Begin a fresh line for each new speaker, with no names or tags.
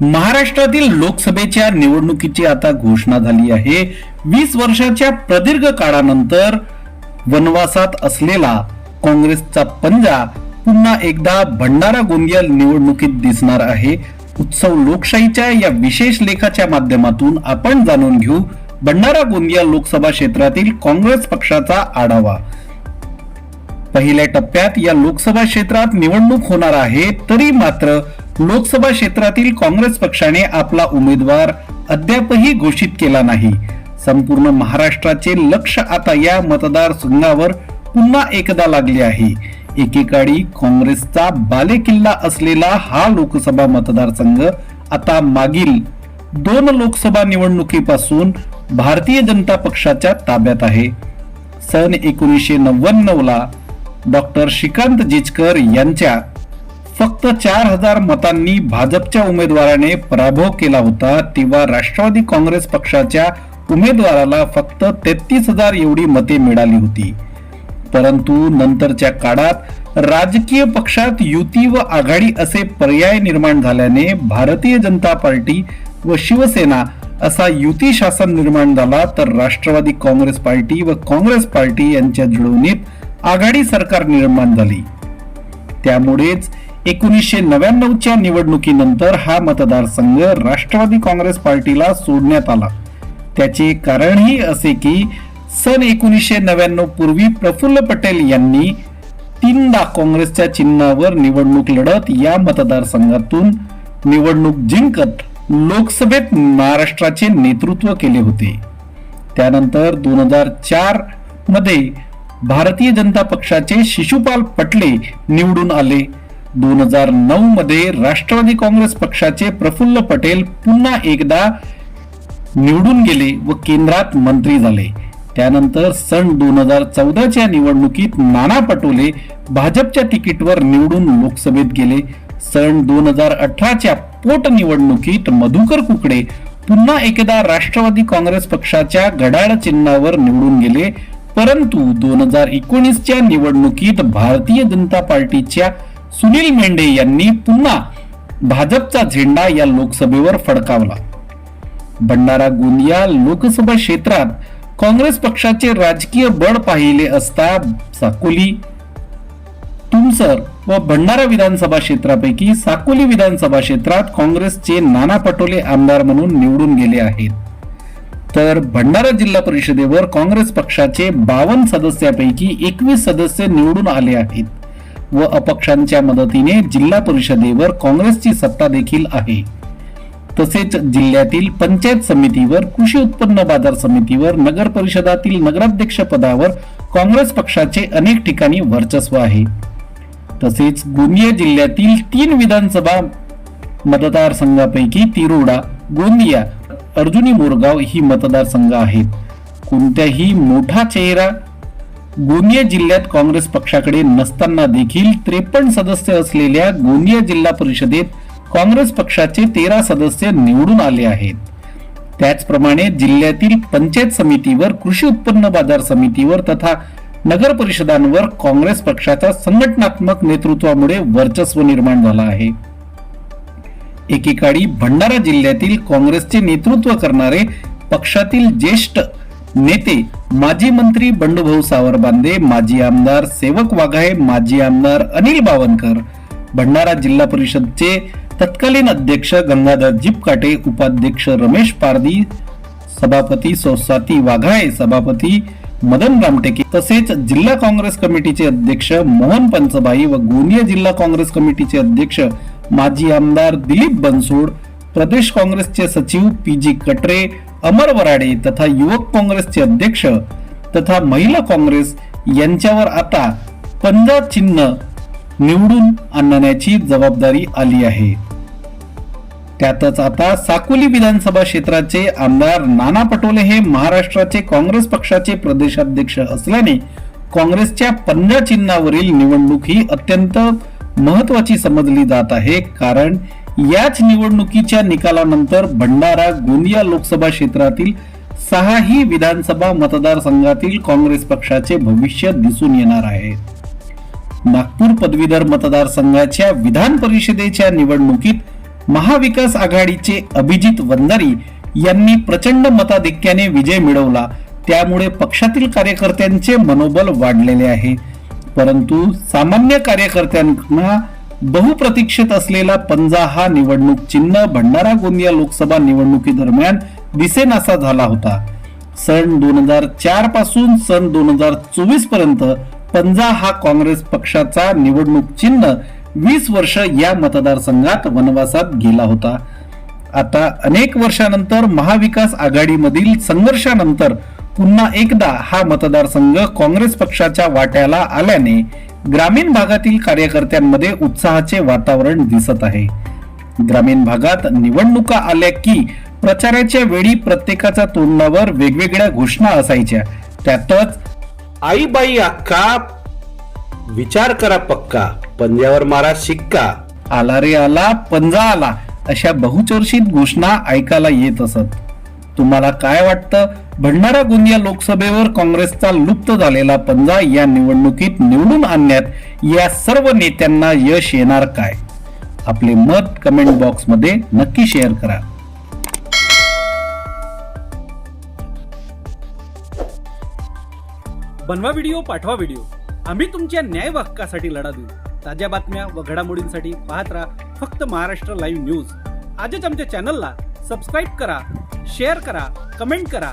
महाराष्ट्रातील लोकसभेच्या निवडणुकीची आता घोषणा झाली आहे. वीस वर्षाच्या प्रदीर्घ काळानंतर वनवासात असलेला काँग्रेसचा पंजा पुन्हा एकदा भंडारा गोंदिया निवडणुकीत दिसणार आहे. उत्सव लोकशाहीच्या या विशेष लेखाच्या माध्यमातून आपण जाणून घेऊ. भंडारा गोंदिया लोकसभा क्षेत्रातील काँग्रेस पक्षाचा आढावा. पहिल्या टप्प्यात या लोकसभा क्षेत्रात निवडणूक होणार आहे तरी मात्र लोकसभा क्षेत्रातील काँग्रेस पक्षाने आपला उमेदवार अद्यापही घोषित केला नाही. संपूर्ण महाराष्ट्राचे लक्ष आता या मतदारसंघावर पुन्हा एकदा लागले आहे. एकेकाळी काँग्रेसचा बालेकिल्ला असलेला हा लोकसभा मतदारसंघ आता मागील दोन लोकसभा निवडणुकीपासून भारतीय जनता पक्षाच्या ताब्यात आहे. सन एकोणीसशे नव्याण्णव ला डॉक्टर श्रीकांत जिचकर यांच्या फक्त चार हजार मतांनी भाजपच्या उमेदवाराने पराभव केला होता तेव्हा राष्ट्रवादी काँग्रेस पक्षाच्या उमेदवाराला फक्त तेहतीस हजार एवढी मते मिळाली होती. परंतु नंतरच्या काळात राजकीय पक्षात युती व आघाडी असे पर्याय निर्माण झाल्याने भारतीय जनता पार्टी व शिवसेना असा युती शासन निर्माण झाला तर राष्ट्रवादी काँग्रेस पार्टी व काँग्रेस पार्टी यांच्या जुळवणीत आघाडी सरकार निर्माण झाली. त्यामुळेच एकोणीसशे नव्याण्णवच्या निवडणुकीनंतर हा मतदारसंघ राष्ट्रवादी काँग्रेस पार्टीला सोडण्यात आला. त्याचे कारणही असे की सन एकोणीसशे नव्याण्णव पूर्वी प्रफुल्ल पटेल यांनी तीनदा काँग्रेसच्या चिन्हावर निवडणूक लढत या मतदारसंघातून निवडणूक जिंकत लोकसभेत महाराष्ट्राचे नेतृत्व केले होते. त्यानंतर दोन हजार चारमध्ये भारतीय जनता पक्षाचे शिशुपाल पटले निवडून आले. दोन हजार नऊ मध्ये राष्ट्रवादी काँग्रेस पक्षाचे प्रफुल्ल पटेल पुन्हा एकदा निवडून गेले व केंद्रात मंत्री झाले. त्यानंतर सन दोन हजार चौदाच्या निवडणुकीत नाना पटोले भाजपच्या तिकीटवर निवडून लोकसभेत गेले. सन दोन हजार अठराच्या पोटनिवडणुकीत मधुकर कुकडे पुन्हा एकदा राष्ट्रवादी काँग्रेस पक्षाच्या घड्याळ चिन्हावर निवडून गेले. परंतु दोन हजार एकोणीसच्या निवडणुकीत भारतीय जनता पार्टीच्या सुनील मेंढे यांनी पुन्हा भाजपचा झेंडा या लोकसभेवर फडकावला. भंडारा गोंदिया लोकसभा क्षेत्रात काँग्रेस पक्षाचे राजकीय बळ पाहिले असता साकोली तुमसर व भंडारा विधानसभा क्षेत्रापैकी साकोली विधानसभा क्षेत्रात काँग्रेसचे नाना पटोले आमदार म्हणून निवडून गेले आहेत. तर भंडारा जिल्हा परिषदेवर काँग्रेस पक्षाचे बावन्न सदस्यापैकी एकवीस सदस्य निवडून आले आहेत. व अपक्षांच्या मदतीने जिल्हा परिषदेवर काँग्रेसची सत्ता देखील आहे. तसेच जिल्ह्यातील पंचायत समितीवर कृषी उत्पन्न बाजार समितीवर नगर परिषदातील नगराध्यक्ष पदावर काँग्रेस पक्षाचे अनेक ठिकाणी वर्चस्व आहे. तसेच गोंदिया जिल्ह्यातील तीन विधानसभा मतदारसंघापैकी तिरोडा गोंदिया अर्जुनी मोरगाव ही मतदारसंघ आहेत. कोणत्याही मोठा चेहरा गोंदिया जिल्ह्यात काँग्रेस पक्षाकडे नसताना देखील त्रेपन्न सदस्य असलेल्या गोंदिया जिल्हा परिषदेत काँग्रेस पक्षाचे तेरा सदस्य निवडून आले आहेत. त्याचप्रमाणे जिल्ह्यातील पंचायत समितीवर कृषी उत्पन्न बाजार समितीवर तथा नगर परिषदांवर काँग्रेस पक्षाच्या संघटनात्मक नेतृत्वामुळे वर्चस्व निर्माण झालं आहे. एकेकाळी भंडारा जिल्ह्यातील काँग्रेसचे नेतृत्व करणारे पक्षातील ज्येष्ठ नेते माजी मंत्री बंडूभाऊ सावरबांदे माजी आमदार सेवक वाघाळे माजी आमदार अनिल बावनकर भंडारा जिल्हा परिषदचे तत्कालीन अध्यक्ष गंगाधर जिपकाटे उपाध्यक्ष रमेश पारदी सभापती सोसाती वाघाळे सभापती मदन रामटेके तसेच जिल्हा काँग्रेस कमिटीचे अध्यक्ष मोहन पंचबाई व गोंदिया जिल्हा काँग्रेस कमिटीचे अध्यक्ष माजी आमदार दिलीप बनसोड प्रदेश काँग्रेसचे सचिव पी जी कटरे अमर वराडे तथा युवक काँग्रेसचे अध्यक्ष तथा महिला काँग्रेस यांच्यावर आता पंजा चिन्ह निवडून आणण्याची जबाबदारी आली आहे. त्यातच आता साकोली विधानसभा क्षेत्राचे आमदार नाना पटोले हे महाराष्ट्राचे काँग्रेस पक्षाचे प्रदेशाध्यक्ष असल्याने काँग्रेसच्या पंजा चिन्हावरील निवडणूक ही अत्यंत महत्वाची समजली जात आहे. कारण याच निवडणुकीच्या निकालानंतर भंडारा गोंदिया लोकसभा क्षेत्रातील सहाही विधानसभा मतदारसंघातील काँग्रेस पक्षाचे भविष्य दिसून येणार आहे. नागपूर पदवीधर मतदारसंघाच्या विधान परिषदेच्या निवडणुकीत महाविकास आघाडीचे अभिजित वंदारी यांनी प्रचंड मताधिक्याने विजय मिळवला. त्यामुळे पक्षातील कार्यकर्त्यांचे मनोबल वाढलेले आहे. परंतु सामान्य कार्यकर्त्यांना बहुप्रतीक्षित असलेला पंजा हा निवडणूक चिन्ह भंडारा गोंदिया लोकसभा निवडणुकीदरम्यान दिसेनासा झाला होता. सन दोन हजार चारपासून सन दोन हजार चोवीसपर्यंत पंजा हा काँग्रेस पक्षाचा निवडणूक चिन्ह वीस वर्ष या मतदारसंघात वनवासात गेला होता. आता अनेक वर्षानंतर महाविकास आघाडीमधील संघर्षानंतर पुन्हा एकदा हा मतदारसंघ काँग्रेस पक्षाच्या वाट्याला आल्याने ग्रामीण भागातील कार्यकर्त्यांमध्ये उत्साहाचे वातावरण दिसत आहे. ग्रामीण भागात निवडणुका आल्या की प्रचाराच्या वेळी प्रत्येकाच्या तोंडावर वेगवेगळ्या घोषणा असायच्या. त्यातच
आई बाई अक्का विचार करा पक्का पंजावर मारा शिक्का.
आला रे आला पंजा आला अशा बहुचर्चित घोषणा ऐकायला येत असत. तुम्हाला काय वाटतं? भंडारा गोंदिया लोकसभेवर काँग्रेसचा लुप्त झालेला पंजा या निवडणुकीत निवडून आणण्यात या सर्व नेत्यांना यश येणार काय? आपले मत कमेंट बॉक्समध्ये नक्की शेअर करा.
बनवा व्हिडिओ पाठवा व्हिडिओ आम्ही तुमच्या न्याय हक्कासाठी लढा देऊ. ताज्या बातम्या व घडामोडींसाठी पाहत राहा फक्त महाराष्ट्र लाईव्ह न्यूज आजच आमच्या चॅनलला सबस्क्राईब करा शेअर करा कमेंट करा.